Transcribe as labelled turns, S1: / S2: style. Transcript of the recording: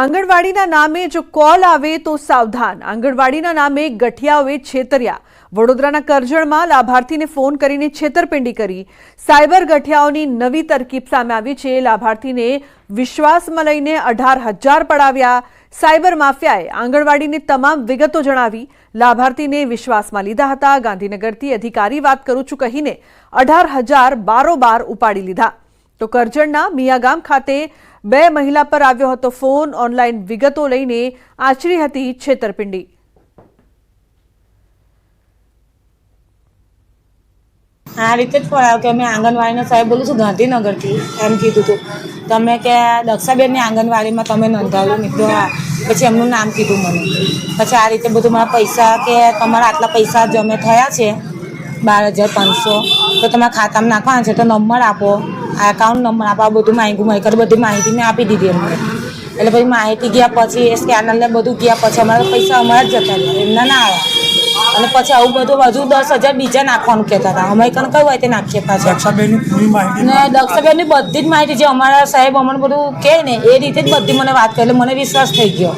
S1: આંગણવાડીના નામે જો કોલ આવે તો સાવધાન. આંગણવાડીના નામે ગઠિયાઓએ છેતર્યા. વડોદરાના કરજણમાં લાભાર્થીને ફોન કરીને છેતરપિંડી કરી. સાયબર ગઠિયાઓની નવી તરકીબ સામે આવી છે. લાભાર્થીને વિશ્વાસમાં લઈને અઢાર હજાર પડાવ્યા. સાયબર માફિયાએ આંગણવાડીની તમામ વિગતો જણાવી. લાભાર્થીને વિશ્વાસમાં લીધા હતા. ગાંધીનગરથી અધિકારી વાત કરું છું કહીને અઢાર હજાર બારોબાર ઉપાડી લીધા. તો કરજણના મિયાગામ ખાતે બે મહિલા પર આવ્યો હતો ફોન. ઓનલાઈન વિગતો લઈને આચરી હતી છેતરપિંડી.
S2: આ રીતે જ પડાવ કે અમે આંગણવાડીનો સાહેબ બોલું છું, ગાંધીનગરથી એમ કીધું હતું તમે કે દક્ષાબેનની આંગણવાડીમાં તમે નોંધાવ્યું મિત્રો પછી એમનું નામ કીધું મને. પછી આ રીતે બધું મારા પૈસા કે તમારા આટલા પૈસા જમે થયા છે. બાર હજાર પાંચસો. તો તમારા ખાતામાં નાખવાના છે તો નંબર આપો. આ એકાઉન્ટ નંબર આપો આ બધું માહિતી કરે બધી માહિતી મેં આપી દીધી અમને એટલે પછી માહિતી ગયા પછી એ સ્કેનરને બધું ગયા પછી અમારા પૈસા અમારા જ જતા રહ્યા. એમના ના આવ્યા અને પછી આવું બધું હજુ દસ હજાર બીજા નાખવાનું કહેતા હતા. અમે કણ કયું હોય તે નાખીએ પાછા. ને દક્ષાબેનની બધી જ માહિતી જે અમારા સાહેબ અમને બધું કહે ને એ રીતે જ બધી મને વાત કરી. એટલે મને વિશ્વાસ થઈ ગયો.